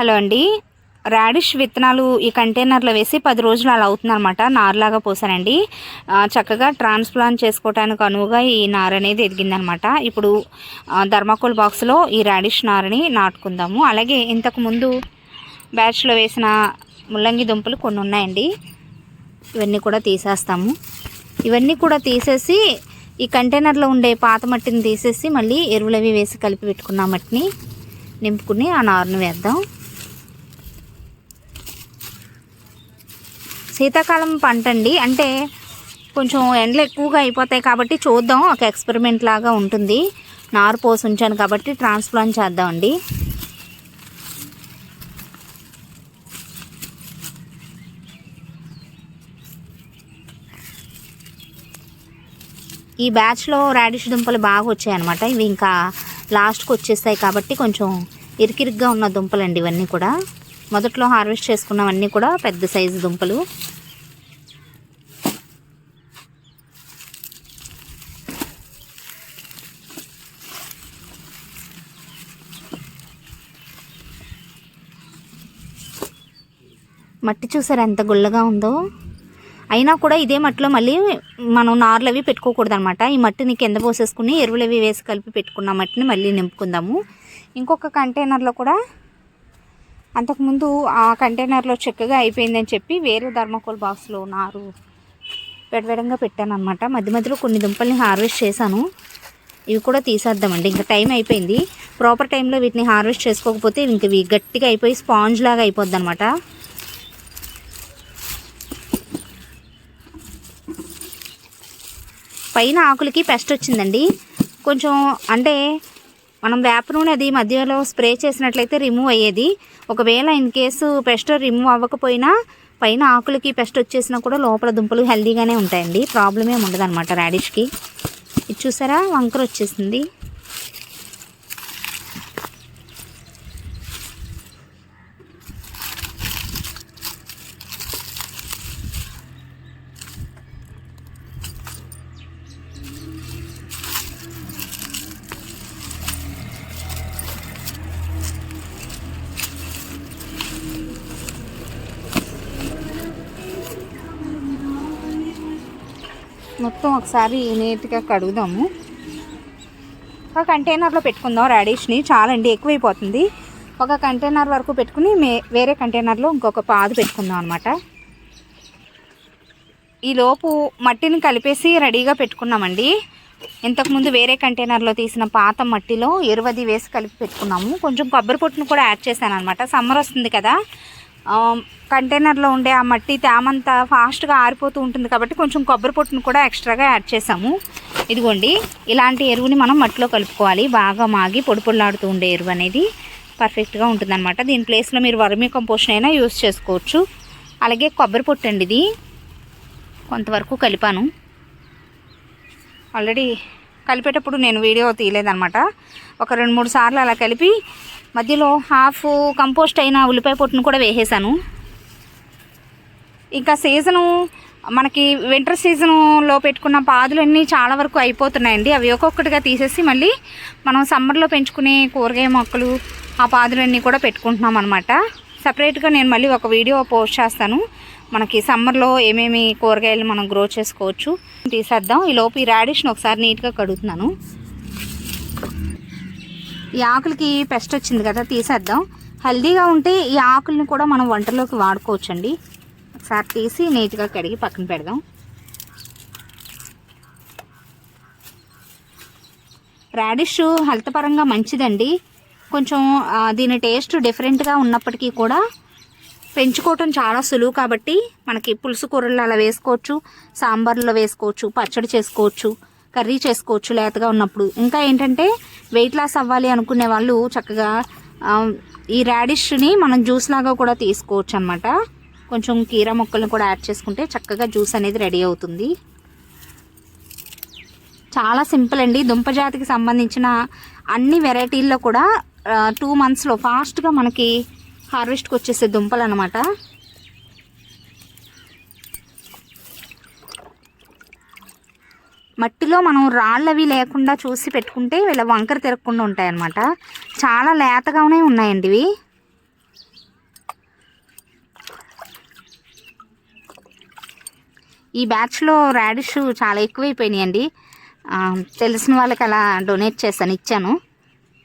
Hello అండి. Radish విత్తనాలు ఈ కంటైనర్లో వేసి పది రోజులు అలా అవుతుందన్నమాట. నారులాగా పోసానండి. చక్కగా ట్రాన్స్ప్లాంట్ చేసుకోవడానికి అనువుగా ఈ నార అనేది ఎదిగిందనమాట ఇప్పుడు ధర్మాకోల్ బాక్స్లో ఈ రాడిష్ నారని నాటుకుందాము. అలాగే ఇంతకుముందు బ్యాచ్లో వేసిన ముల్లంగి దుంపలు కొన్ని ఉన్నాయండి. ఇవన్నీ కూడా తీసేస్తాము. ఇవన్నీ కూడా తీసేసి ఈ కంటైనర్లో ఉండే పాత మట్టిని తీసేసి మళ్ళీ ఎరువులవి వేసి కలిపి పెట్టుకున్న మట్టిని నింపుకుని ఆ నారును వేద్దాం. శీతాకాలం పంట అండి అంటే కొంచెం ఎండలు ఎక్కువగా అయిపోతాయి కాబట్టి చూద్దాం. ఒక ఎక్స్పెరిమెంట్ లాగా ఉంటుంది. నారు పోసి ఉంచాను కాబట్టి ట్రాన్స్ప్లాంట్ చేద్దామండి. ఈ బ్యాచ్లో రాడిష్ దుంపలు బాగా వచ్చాయన్నమాట. ఇవి ఇంకా లాస్ట్కి వచ్చేస్తాయి కాబట్టి కొంచెం ఇరికిరిగ్గా ఉన్న దుంపలండి ఇవన్నీ కూడా. మొదట్లో హార్వెస్ట్ చేసుకున్నవన్నీ కూడా పెద్ద సైజు దుంపలు. మట్టి చూసారు ఎంత గుల్లగా ఉందో? అయినా కూడా ఇదే మట్టిలో మళ్ళీ మనం నార్లు అవి పెట్టుకోకూడదు అనమాట ఈ మట్టిని కింద పోసేసుకుని ఎరువులు అవి వేసి కలిపి పెట్టుకున్న మట్టిని మళ్ళీ నింపుకుందాము. ఇంకొక కంటైనర్లో కూడా అంతకుముందు ఆ కంటైనర్లో చక్కగా అయిపోయిందని చెప్పి వేరే ధర్మకోల్ బాక్స్లో నారు విడవిడంగా పెట్టాను అనమాట మధ్య మధ్యలో కొన్ని దుంపల్ని హార్వెస్ట్ చేశాను. ఇవి కూడా తీసేద్దామండి. ఇంకా టైం అయిపోయింది. ప్రాపర్ టైంలో వీటిని హార్వెస్ట్ చేసుకోకపోతే ఇంక ఇవి గట్టిగా అయిపోయి స్పాంజ్ లాగా అయిపోద్ది అనమాట పైన ఆకులకి పెస్ట్ వచ్చిందండి. కొంచెం అంటే మనం వేప నూనె అది మధ్యలో స్ప్రే చేసినట్లయితే రిమూవ్ అయ్యేది. ఒకవేళ ఇన్ కేసు పెస్ట్ రిమూవ్ అవ్వకపోయినా పైన ఆకులకి పెస్ట్ వచ్చేసినా కూడా లోపల దుంపలు హెల్దీగానే ఉంటాయండి. ప్రాబ్లం ఏమి ఉండదు అనమాట రాడిష్కి ఇది చూసారా? వంకర వచ్చేసింది. మొత్తం ఒకసారి నీట్గా కడుగుదాము. ఒక కంటైనర్లో పెట్టుకుందాం రాడిష్ని. చాలండి ఎక్కువైపోతుంది. ఒక కంటైనర్ వరకు పెట్టుకుని మే వేరే కంటైనర్లో ఇంకొక పాదు పెట్టుకుందాం అనమాట ఈలోపు మట్టిని కలిపేసి రెడీగా పెట్టుకున్నామండి. ఇంతకుముందు వేరే కంటైనర్లో తీసిన పాత మట్టిలో ఎరువది వేసి కలిపి పెట్టుకున్నాము. కొంచెం కొబ్బరి పొట్టును కూడా యాడ్ చేశాను అనమాట సమ్మర్ వస్తుంది కదా. కంటైనర్లో ఉండే ఆ మట్టి తేమంతా ఫాస్ట్గా ఆరిపోతూ ఉంటుంది కాబట్టి కొంచెం కొబ్బరి పొట్టును కూడా ఎక్స్ట్రాగా యాడ్ చేసాము ఇదిగోండి ఇలాంటి ఎరువుని మనం మట్టిలో కలుపుకోవాలి. బాగా మాగి పొడి పొడిలాడుతూ ఉండే ఎరువు అనేది పర్ఫెక్ట్గా ఉంటుందన్నమాట. దీని ప్లేస్లో మీరు వర్మీ కంపోస్ట్ అయినా యూస్ చేసుకోవచ్చు. అలాగే కొబ్బరి పొట్టు అండి ఇది. కొంతవరకు కలిపాను. ఆల్రెడీ కలిపేటప్పుడు నేను వీడియో తీయలేదనమాట ఒక రెండు మూడు సార్లు అలా కలిపి మధ్యలో హాఫ్ కంపోస్ట్ అయిన ఉల్లిపాయ పొట్టును కూడా వేసేసాను. ఇంకా సీజను మనకి వింటర్ సీజన్లో పెట్టుకున్న పాదులన్నీ చాలా వరకు అయిపోతున్నాయండి. అవి ఒక్కొక్కటిగా తీసేసి మళ్ళీ మనం సమ్మర్లో పెంచుకునే కూరగాయ మొక్కలు ఆ పాదులన్నీ కూడా పెట్టుకుంటున్నాం అనమాట సపరేట్గా నేను మళ్ళీ ఒక వీడియో పోస్ట్ చేస్తాను. మనకి సమ్మర్లో ఏమేమి కూరగాయలు మనం గ్రో చేసుకోవచ్చు తీసేద్దాం. ఈ లోపు ఈ రాడిష్ని ఒకసారి నీట్గా కడుగుతున్నాను. ఈ ఆకులకి పెస్ట్ వచ్చింది కదా తీసేద్దాం. హెల్దీగా ఉంటే ఈ ఆకుల్ని కూడా మనం వంటలోకి వాడుకోవచ్చండి. ఒకసారి తీసి నీట్గా కడిగి పక్కన పెడదాం. రాడిష్ హెల్త్ పరంగా మంచిదండి. కొంచెం దీని టేస్ట్ డిఫరెంట్గా ఉన్నప్పటికీ కూడా పెంచుకోవటం చాలా సులువు కాబట్టి మనకి పులుసు కూరల్లో అలా వేసుకోవచ్చు సాంబార్లో వేసుకోవచ్చు పచ్చడి చేసుకోవచ్చు. కర్రీ చేసుకోవచ్చు లేతగా ఉన్నప్పుడు. ఇంకా ఏంటంటే వెయిట్ లాస్ అవ్వాలి అనుకునే వాళ్ళు చక్కగా ఈ రాడిష్ని మనం జ్యూస్ లాగా కూడా తీసుకోవచ్చు అనమాట కొంచెం కీరా మొక్కలను కూడా యాడ్ చేసుకుంటే చక్కగా జ్యూస్ అనేది రెడీ అవుతుంది. చాలా సింపుల్ అండి. దుంప జాతికి సంబంధించిన అన్ని వెరైటీల్లో కూడా టూ మంత్స్లో ఫాస్ట్గా మనకి హార్వెస్ట్కి వచ్చేసే దుంపలు అనమాట మట్టిలో మనం రాళ్ళవి లేకుండా చూసి పెట్టుకుంటే వీళ్ళ వంకర తిరగకుండా ఉంటాయన్నమాట. చాలా లేతగానే ఉన్నాయండి ఇవి. ఈ బ్యాచ్లో రాడిష్ చాలా ఎక్కువైపోయినాయండి. తెలిసిన వాళ్ళకి అలా డొనేట్ చేశాను ఇచ్చాను.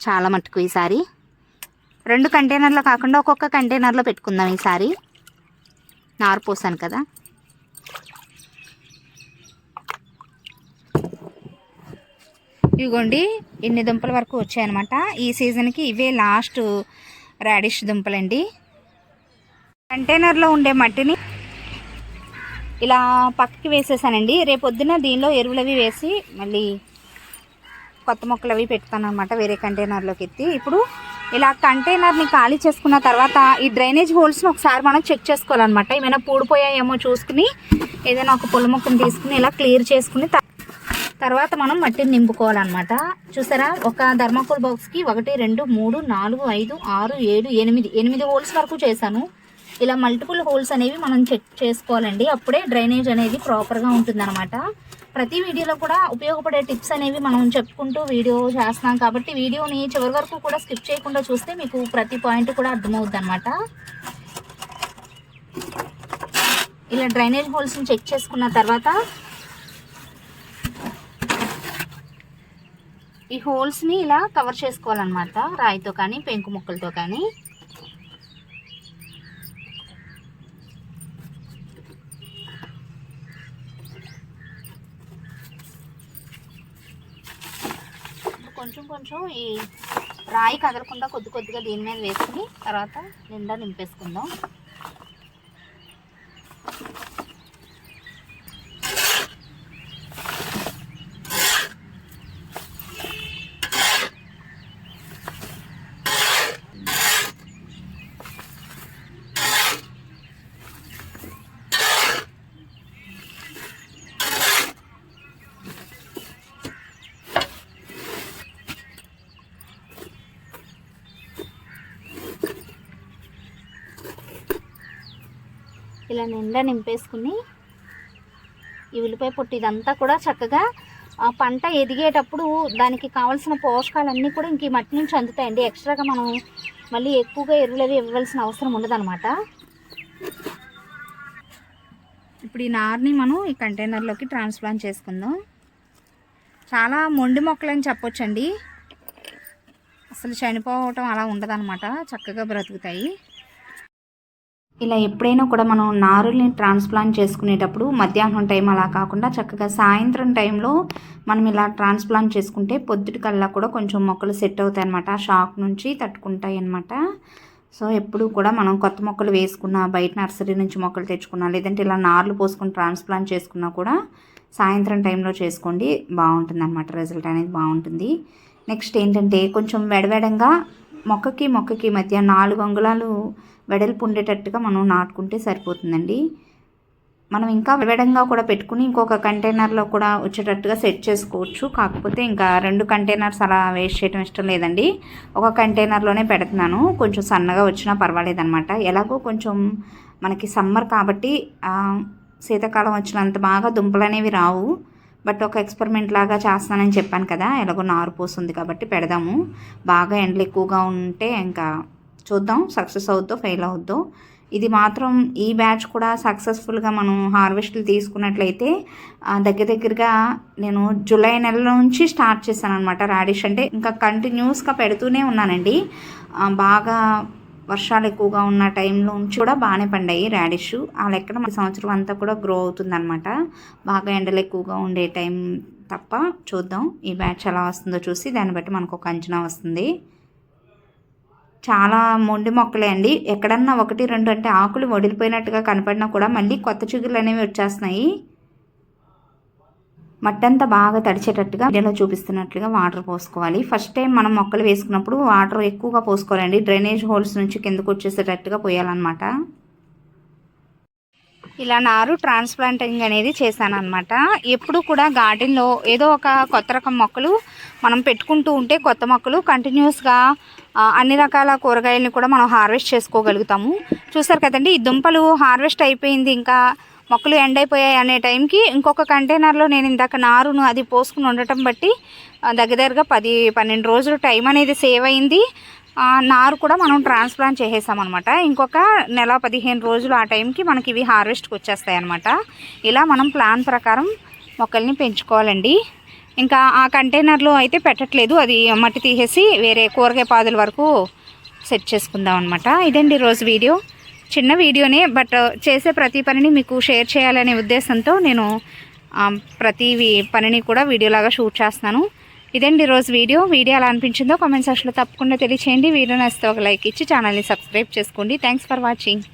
చాలా మట్టుకు ఈసారి రెండు కంటైనర్లో కాకుండా ఒక్కొక్క కంటైనర్లో పెట్టుకుందాం ఈసారి నారు పోసాను కదా. ఇదిగోండి ఇన్ని దుంపల వరకు వచ్చాయన్నమాట. ఈ సీజన్కి ఇవే లాస్ట్ రాడిష్ దుంపలండి. కంటైనర్లో ఉండే మట్టిని ఇలా పక్కకి వేసేసానండి. రేపొద్దున దీనిలో ఎరువులవి వేసి మళ్ళీ కొత్త మొక్కలు అవి పెడతాను అనమాట వేరే కంటైనర్లోకి ఎత్తి. ఇప్పుడు ఇలా కంటైనర్ని ఖాళీ చేసుకున్న తర్వాత ఈ డ్రైనేజ్ హోల్స్ని ఒకసారి మనం చెక్ చేసుకోవాలన్నమాట. ఏమైనా పూడిపోయాయేమో చూసుకుని ఏదైనా ఒక పుల్ల మొక్కను తీసుకుని ఇలా క్లియర్ చేసుకుని తర్వాత మనం మట్టిని నింపుకోవాలన్నమాట. చూసారా? ఒక ధర్మాకోల్ బాక్స్కి ఒకటి రెండు మూడు నాలుగు ఐదు ఆరు ఏడు ఎనిమిది. ఎనిమిది హోల్స్ వరకు చేశాను. ఇలా మల్టిపుల్ హోల్స్ అనేవి మనం చెక్ చేసుకోవాలండి. అప్పుడే డ్రైనేజ్ అనేది ప్రాపర్గా ఉంటుందన్నమాట. ప్రతి వీడియోలో కూడా ఉపయోగపడే టిప్స్ అనేవి మనం చెప్పుకుంటూ వీడియో చేస్తున్నాం కాబట్టి వీడియోని చివరి వరకు కూడా స్కిప్ చేయకుండా చూస్తే మీకు ప్రతి పాయింట్ కూడా అర్థమవుద్ది అనమాట ఇలా డ్రైనేజ్ హోల్స్ని చెక్ చేసుకున్న తర్వాత ఈ హోల్స్ని ఇలా కవర్ చేసుకోవాలన్నమాట రాయితో కానీ పెంకు ముక్కలతో కానీ. కొంచెం కొంచెం ఈ రాయి కదలకుండా కొద్ది కొద్దిగా దీని మీద వేసుకుని తర్వాత నిండా నింపేసుకుందాం. ఇలా నిండా నింపేసుకుని ఈ ఉల్లిపాయ పొట్టు ఇదంతా కూడా చక్కగా ఆ పంట ఎదిగేటప్పుడు దానికి కావాల్సిన పోషకాలన్నీ కూడా ఇంక ఈ మట్టి నుంచి అందుతాయండి. ఎక్స్ట్రాగా మనం మళ్ళీ ఎక్కువగా ఎరువులు అవి ఇవ్వాల్సిన అవసరం ఉండదన్నమాట. ఇప్పుడు ఈ నార్ని మనం ఈ కంటైనర్లోకి ట్రాన్స్ప్లాంట్ చేసుకుందాం. చాలా మొండి మొక్కలని చెప్పొచ్చండి. అసలు చనిపోవటం అలా ఉండదన్నమాట. చక్కగా బ్రతుకుతాయి. ఇలా ఎప్పుడైనా కూడా మనం నారుల్ని ట్రాన్స్ప్లాంట్ చేసుకునేటప్పుడు మధ్యాహ్నం టైం అలా కాకుండా చక్కగా సాయంత్రం టైంలో మనం ఇలా ట్రాన్స్ప్లాంట్ చేసుకుంటే పొద్దుటికల్లా కూడా కొంచెం మొక్కలు సెట్ అవుతాయి అనమాట షాక్ నుంచి తట్టుకుంటాయి అనమాట సో ఎప్పుడు కూడా మనం కొత్త మొక్కలు వేసుకున్నా బయట నర్సరీ నుంచి మొక్కలు తెచ్చుకున్నా లేదంటే ఇలా నార్లు పోసుకుని ట్రాన్స్ప్లాంట్ చేసుకున్నా కూడా సాయంత్రం టైంలో చేసుకోండి. బాగుంటుంది అనమాట రిజల్ట్ అనేది బాగుంటుంది. నెక్స్ట్ ఏంటంటే కొంచెం వెడవెడంగా మొక్కకి మొక్కకి మధ్య నాలుగు అంగుళాలు వెడల్పు ఉండేటట్టుగా మనం నాటుకుంటే సరిపోతుందండి. మనం ఇంకా వివడంగా కూడా పెట్టుకుని ఇంకొక కంటైనర్లో కూడా వచ్చేటట్టుగా సెట్ చేసుకోవచ్చు. కాకపోతే ఇంకా రెండు కంటైనర్స్ అలా వేస్ట్ చేయడం ఇష్టం లేదండి. ఒక కంటైనర్లోనే పెడుతున్నాను. కొంచెం సన్నగా వచ్చినా పర్వాలేదన్నమాట. ఎలాగో కొంచెం మనకి సమ్మర్ కాబట్టి శీతాకాలం వచ్చినంత బాగా దుంపలు అనేవి రావు. బట్ ఒక ఎక్స్పెరిమెంట్ లాగా చేస్తానని చెప్పాను కదా ఎలాగో నారు పోస్తుంది కాబట్టి పెడదాము. బాగా ఎండలు ఎక్కువగా ఉంటే ఇంకా చూద్దాం సక్సెస్ అవుద్దో ఫెయిల్ అవుద్దో. ఇది మాత్రం ఈ బ్యాచ్ కూడా సక్సెస్ఫుల్గా మనం హార్వెస్ట్లు తీసుకున్నట్లయితే దగ్గర దగ్గరగా నేను జూలై నెల నుంచి స్టార్ట్ చేశాను అనమాట రాడిష్. అంటే ఇంకా కంటిన్యూస్గా పెడుతూనే ఉన్నానండి. బాగా వర్షాలు ఎక్కువగా ఉన్న టైంలో నుంచి కూడా బాగానే పండాయి రాడిష్. ఆ లెక్కన మన సంవత్సరం అంతా కూడా గ్రో అవుతుందన్నమాట. బాగా ఎండలు ఎక్కువగా ఉండే టైం తప్ప చూద్దాం. ఈ బ్యాచ్ ఎలా వస్తుందో చూసి దాన్ని బట్టి మనకు ఒక అంచనా వస్తుంది. చాలా మొండి మొక్కలే అండి. ఎక్కడన్నా ఒకటి రెండు అంటే ఆకులు వడిలిపోయినట్టుగా కనపడినా కూడా మళ్ళీ కొత్త చిగుళ్ళు అనేవి వచ్చేస్తున్నాయి. మట్టంతా బాగా తడిచేటట్టుగా వీడియోలో చూపిస్తున్నట్లుగా వాటర్ పోసుకోవాలి. ఫస్ట్ టైం మనం మొక్కలు వేసుకున్నప్పుడు వాటర్ ఎక్కువగా పోసుకోవాలండి. డ్రైనేజ్ హోల్స్ నుంచి కిందకు వచ్చేసేటట్టుగా పోయాలన్నమాట. ఇలా నారు ట్రాన్స్ప్లాంటింగ్ అనేది చేశాను అనమాట ఎప్పుడు కూడా గార్డెన్లో ఏదో ఒక కొత్త రకం మొక్కలు మనం పెట్టుకుంటూ ఉంటే కొత్త మొక్కలు కంటిన్యూస్గా అన్ని రకాల కూరగాయలని కూడా మనం హార్వెస్ట్ చేసుకోగలుగుతాము. చూసారు కదండి ఈ దుంపలు హార్వెస్ట్ అయిపోయింది ఇంకా మొక్కలు ఎండ్ అయిపోయాయి అనే టైంకి ఇంకొక కంటైనర్లో నేను ఇందాక నారును అది పోసుకుని ఉండటం బట్టి దగ్గర దగ్గరగా పది పన్నెండు రోజులు టైం అనేది సేవ్ అయింది. ఆ, నారు కూడా మనం ట్రాన్స్ప్లాంట్ చేసేసామన్నమాట. ఇంకొక నెల పదిహేను రోజులు ఆ టైంకి మనకి ఇవి హార్వెస్ట్కి వచ్చేస్తాయి అనమాట ఇలా మనం ప్లాన్ ప్రకారం మొక్కల్ని పెంచుకోవాలండి. ఇంకా ఆ కంటైనర్లో అయితే పెట్టట్లేదు. అది మట్టి తీసేసి వేరే కూరగాయ పాదుల వరకు సెట్ చేసుకుందాం అనమాట ఇదండి రోజు వీడియో. చిన్న వీడియోనే బట్ చేసే ప్రతి పనిని మీకు షేర్ చేయాలనే ఉద్దేశంతో నేను ప్రతి పనిని కూడా వీడియోలాగా షూట్ చేస్తున్నాను. ఇదండి రోజు వీడియో. వీడియో ఎలా అనిపించిందో కామెంట్ సెక్షన్లో తప్పకుండా తెలియచేయండి. వీడియో నచ్చితే ఒక లైక్ ఇచ్చి ఛానల్ని సబ్స్క్రైబ్ చేసుకోండి. Thanks for watching.